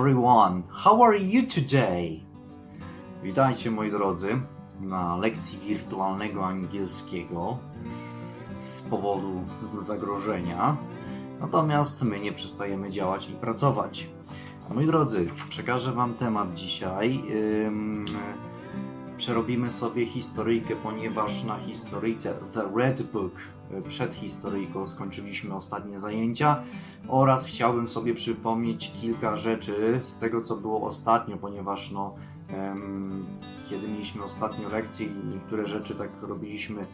Everyone, how are you today? Witajcie moi drodzy na lekcji wirtualnego angielskiego z powodu zagrożenia. Natomiast my nie przestajemy działać i pracować. Moi drodzy, przekażę Wam temat dzisiaj. Ym, przerobimy sobie historyjkę, ponieważ na historyjce The Red Book y, przed historyjką skończyliśmy ostatnie zajęcia oraz chciałbym sobie przypomnieć kilka rzeczy z tego, co było ostatnio, ponieważ no, em, kiedy mieliśmy ostatnio lekcję i niektóre rzeczy tak robiliśmy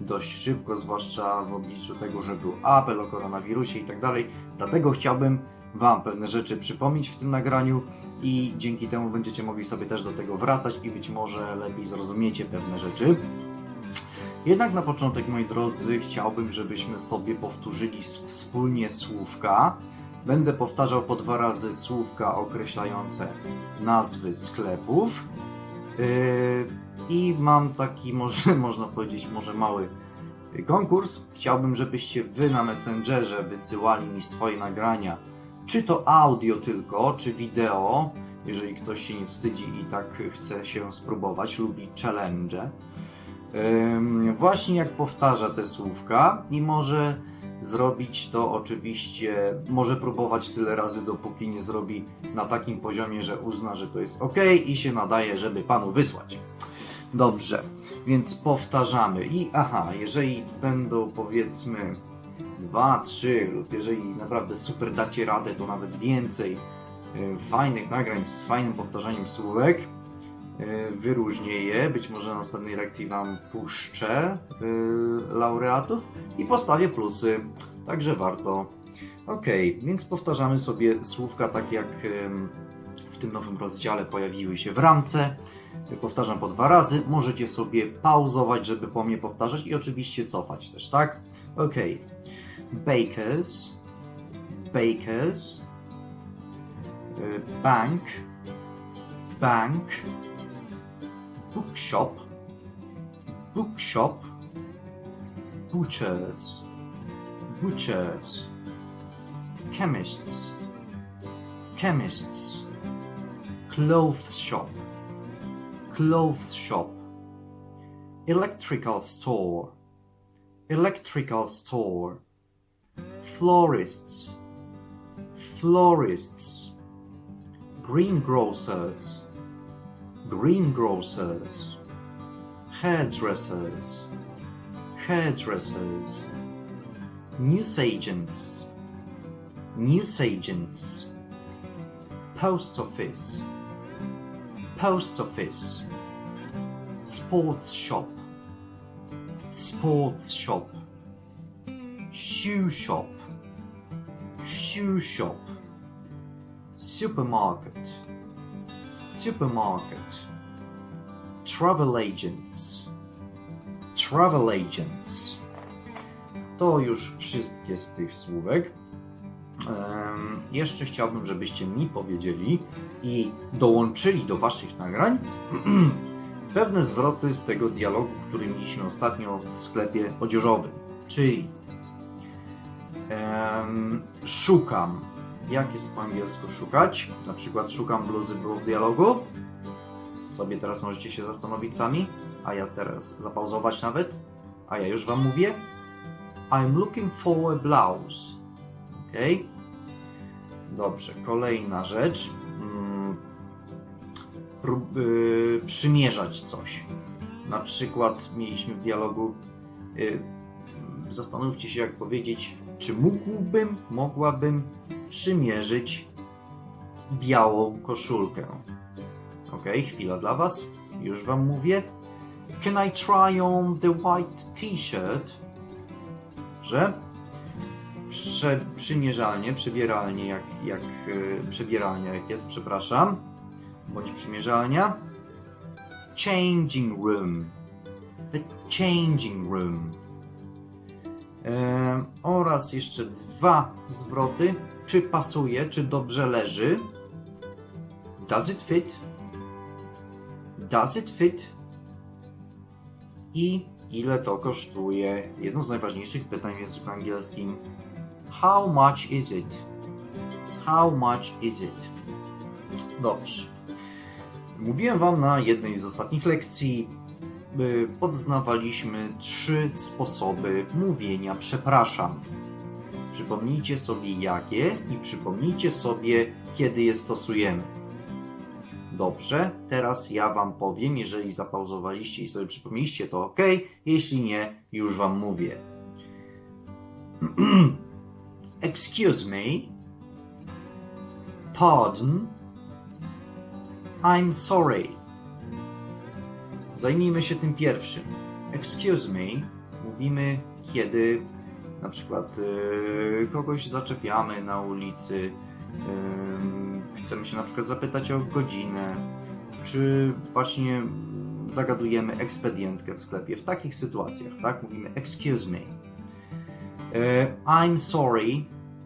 dość szybko, zwłaszcza w obliczu tego, że był apel o koronawirusie i tak dalej. Dlatego chciałbym Wam pewne rzeczy przypomnieć w tym nagraniu i dzięki temu będziecie mogli sobie też do tego wracać i być może lepiej zrozumiecie pewne rzeczy. Jednak na początek, moi drodzy, chciałbym, żebyśmy sobie powtórzyli wspólnie słówka. Będę powtarzał po dwa razy słówka określające nazwy sklepów. Yy, I mam taki, może, można powiedzieć, może mały konkurs. Chciałbym, żebyście wy na Messengerze wysyłali mi swoje nagrania, czy to audio tylko, czy wideo, jeżeli ktoś się nie wstydzi i tak chce się spróbować, lubi challenge. Ym, Właśnie jak powtarza te słówka i może zrobić to oczywiście, może próbować tyle razy, dopóki nie zrobi na takim poziomie, że uzna, że to jest ok i się nadaje, żeby panu wysłać. Dobrze, więc powtarzamy. I aha, jeżeli będą powiedzmy dwa, trzy, lub jeżeli naprawdę super dacie radę, to nawet więcej y, fajnych nagrań z fajnym powtarzaniem słówek, y, wyróżnię je. Być może na następnej lekcji Wam puszczę y, laureatów i postawię plusy. Także warto. Ok, więc powtarzamy sobie słówka tak jak tym nowym rozdziale pojawiły się w ramce. Powtarzam po dwa razy. Możecie sobie pauzować, żeby po mnie powtarzać i oczywiście cofać też, tak? Ok. Bakers, bakers, y, bank, bank, bookshop, bookshop, butchers, butchers, chemists, chemists, clothes shop, clothes shop, electrical store, electrical store, florists, florists, greengrocers, greengrocers, hairdressers, hairdressers, newsagents, newsagents, post office, post office, sports shop, sports shop, shoe shop, shoe shop, supermarket, supermarket, travel agents, travel agents. To już wszystkie z tych słówek. Jeszcze chciałbym, żebyście mi powiedzieli i dołączyli do Waszych nagrań pewne zwroty z tego dialogu, który mieliśmy ostatnio w sklepie odzieżowym. Czyli em, szukam. Jak jest po angielsku szukać? Na przykład szukam bluzy było w dialogu. Sobie teraz możecie się zastanowić sami, a ja teraz zapauzować nawet, a ja już Wam mówię. I'm looking for a blouse. Ok? Dobrze, kolejna rzecz. Mm, prób, y, przymierzać coś. Na przykład mieliśmy w dialogu y, zastanówcie się jak powiedzieć, czy mógłbym, mogłabym przymierzyć białą koszulkę. Ok, chwila dla Was. Już Wam mówię. Can I try on the white t-shirt? Że prze, przymierzalnie, przybieralnie, jak, jak y, przebieralnia jak jest, przepraszam, bądź przymierzalnia. Changing room. The changing room. Em, oraz jeszcze dwa zwroty. Czy pasuje, czy dobrze leży? Does it fit? Does it fit? I ile to kosztuje? Jedno z najważniejszych pytań w języku angielskim. How much is it? How much is it? Dobrze. Mówiłem Wam na jednej z ostatnich lekcji, by poznawaliśmy trzy sposoby mówienia przepraszam. Przypomnijcie sobie jakie i przypomnijcie sobie, kiedy je stosujemy. Dobrze, teraz ja Wam powiem, jeżeli zapauzowaliście i sobie przypomnieliście, to ok, jeśli nie, już Wam mówię. Excuse me. Pardon. I'm sorry. Zajmijmy się tym pierwszym. Excuse me. Mówimy, kiedy na przykład yy, kogoś zaczepiamy na ulicy, yy, chcemy się na przykład zapytać o godzinę, czy właśnie zagadujemy ekspedientkę w sklepie. W takich sytuacjach, tak? Mówimy excuse me. Yy, I'm sorry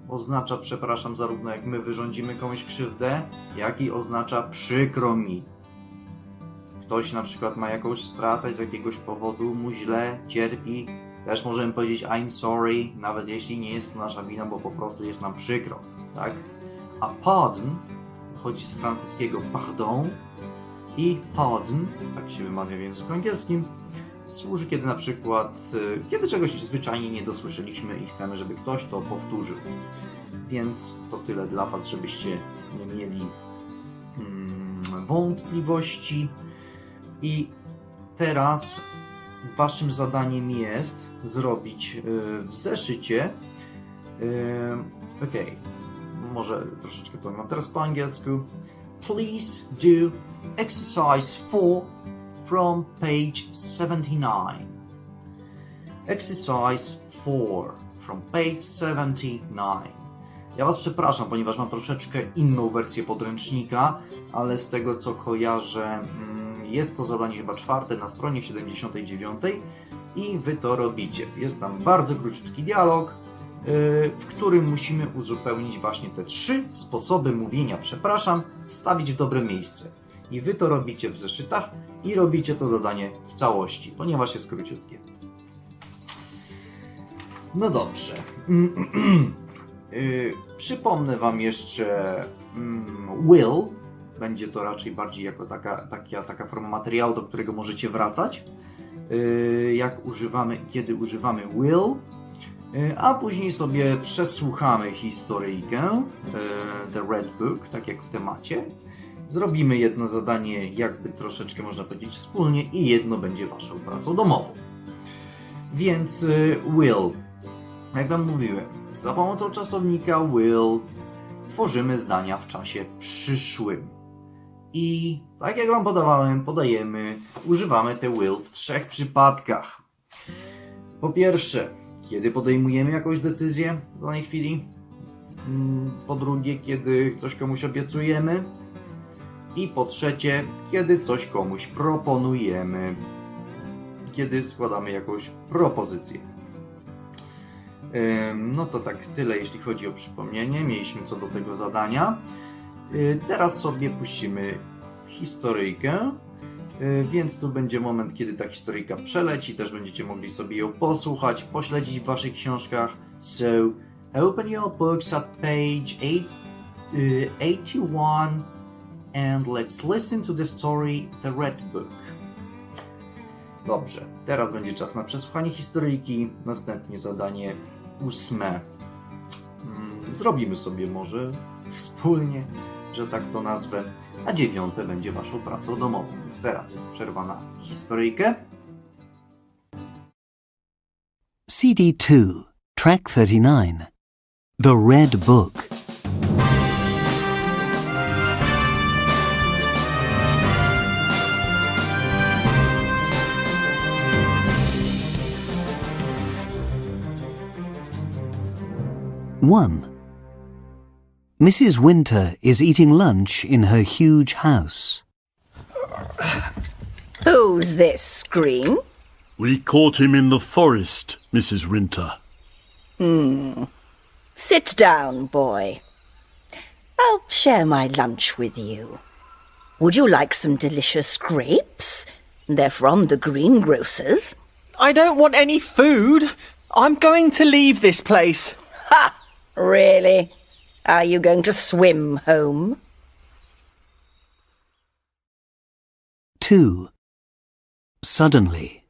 oznacza przepraszam zarówno jak my wyrządzimy komuś krzywdę, jak i oznacza przykro mi. Ktoś na przykład ma jakąś stratę z jakiegoś powodu, mu źle, cierpi, też możemy powiedzieć I'm sorry, nawet jeśli nie jest to nasza wina, bo po prostu jest nam przykro, tak? A pardon chodzi z francuskiego pardon i pardon, tak się wymawia w języku angielskim, służy kiedy na przykład, y, kiedy czegoś zwyczajnie nie dosłyszeliśmy i chcemy, żeby ktoś to powtórzył. Więc to tyle dla Was, żebyście nie mieli mm, wątpliwości. I teraz Waszym zadaniem jest zrobić y, w zeszycie. y, Okej, może troszeczkę powiem teraz po angielsku. Please do exercise 4 from page 79. Exercise 4 from page 79. Ja Was przepraszam, ponieważ mam troszeczkę inną wersję podręcznika, ale z tego co kojarzę, mm, jest to zadanie chyba czwarte na stronie 79 i Wy to robicie. Jest tam bardzo króciutki dialog, yy, w którym musimy uzupełnić właśnie te trzy sposoby mówienia przepraszam, wstawić w dobre miejsce. I Wy to robicie w zeszytach i robicie to zadanie w całości, ponieważ jest króciutkie. No dobrze. Yy, przypomnę Wam jeszcze mm, will. Będzie to raczej bardziej jako taka, taka, taka forma materiału, do którego możecie wracać. Yy, jak używamy, kiedy używamy will. Yy, a później sobie przesłuchamy historyjkę, The Red Book, tak jak w temacie. Zrobimy jedno zadanie, jakby troszeczkę można powiedzieć wspólnie, i jedno będzie Waszą pracą domową. Więc yy, will. Jak Wam mówiłem, za pomocą czasownika will tworzymy zdania w czasie przyszłym. I tak jak Wam podawałem, podajemy, używamy te will w trzech przypadkach. Po pierwsze, kiedy podejmujemy jakąś decyzję w danej chwili. Mm, Po drugie, kiedy coś komuś obiecujemy. I po trzecie, kiedy coś komuś proponujemy. Kiedy składamy jakąś propozycję. No to tak tyle, jeśli chodzi o przypomnienie. Mieliśmy co do tego zadania. Y, Teraz sobie puścimy historyjkę, y, więc tu będzie moment, kiedy ta historyjka przeleci. Też będziecie mogli sobie ją posłuchać, pośledzić w waszych książkach. So, open your books at page eight, y, 81 and let's listen to the story The Red Book. Dobrze, teraz będzie czas na przesłuchanie historyjki, następnie zadanie ósme. Mm, Zrobimy sobie może wspólnie, że tak to nazwę, a dziewiąte będzie waszą pracą domową. Więc teraz jest przerwa na historyjkę. CD2, Track 39. The Red Book. One. Mrs. Winter is eating lunch in her huge house. Who's this, Scream? We caught him in the forest, Mrs. Winter. Hmm. Sit down, boy. I'll share my lunch with you. Would you like some delicious grapes? They're from the greengrocer's. I don't want any food. I'm going to leave this place. Ha! Really? Are you going to swim home? 2. Suddenly.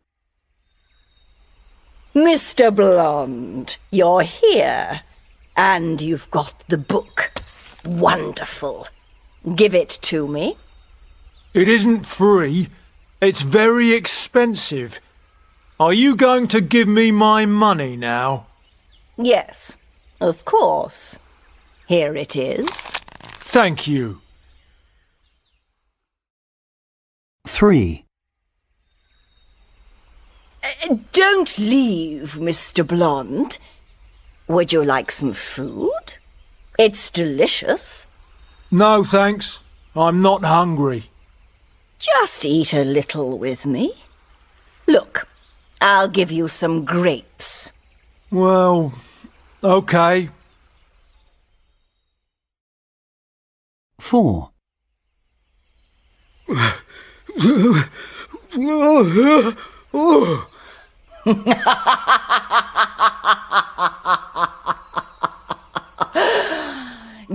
Mr. Blonde, you're here. And you've got the book. Wonderful. Give it to me. It isn't free. It's very expensive. Are you going to give me my money now? Yes, of course. Here it is. Thank you. 3. Uh, Don't leave, Mr. Blonde. Would you like some food? It's delicious. No, thanks. I'm not hungry. Just eat a little with me. Look, I'll give you some grapes. Well, okay. 4.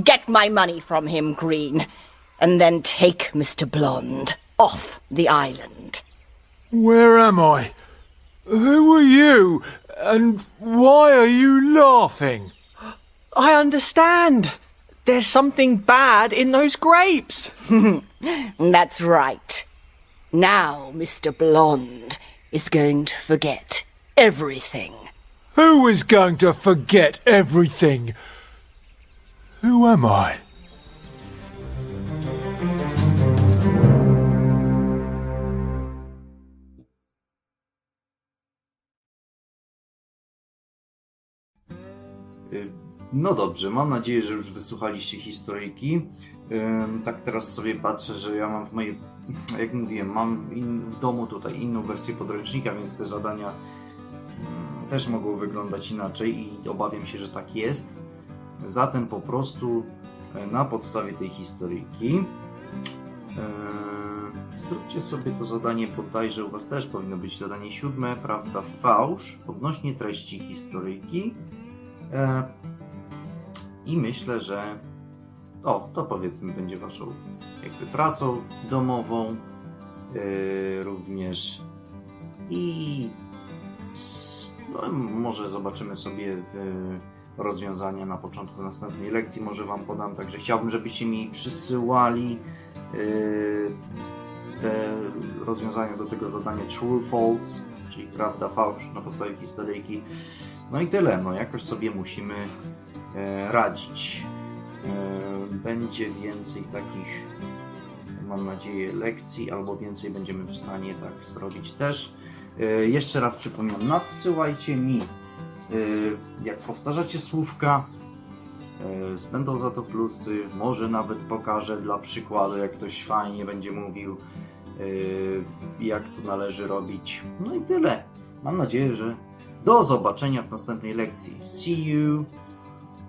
Get my money from him, Green, and then take Mr. Blonde off the island. Where am I? Who are you? And why are you laughing? I understand. There's something bad in those grapes. That's right. Now Mr. Blonde is going to forget everything. Who is going to forget everything? Who am I? No dobrze, mam nadzieję, że już wysłuchaliście historyjki. Tak teraz sobie patrzę, że ja mam w mojej, jak mówiłem, mam in, w domu tutaj inną wersję podręcznika, więc te zadania też mogą wyglądać inaczej i obawiam się, że tak jest. Zatem po prostu e, na podstawie tej historyjki e, zróbcie sobie to zadanie, bodajże u Was też powinno być zadanie siódme, prawda, fałsz, odnośnie treści historyjki. I myślę, że o, to powiedzmy będzie Waszą jakby pracą domową e, również i no, może zobaczymy sobie e, rozwiązania na początku następnej lekcji, może Wam podam, także chciałbym, żebyście mi przysyłali e, te rozwiązania do tego zadania true, false, czyli prawda, fałsz na podstawie historyjki. No i tyle, no jakoś sobie musimy e, radzić. E, będzie więcej takich, mam nadzieję, lekcji, albo więcej będziemy w stanie tak zrobić też. E, jeszcze raz przypominam, nadsyłajcie mi, jak powtarzacie słówka, będą za to plusy, może nawet pokażę dla przykładu, jak ktoś fajnie będzie mówił, jak to należy robić. No i tyle. Mam nadzieję, że do zobaczenia w następnej lekcji. See you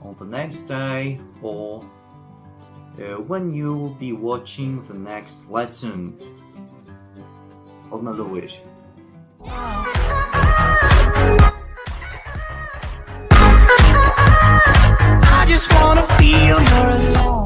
on the next day or uh, when you will be watching the next lesson. Odmeldowuję się. I just wanna feel you're.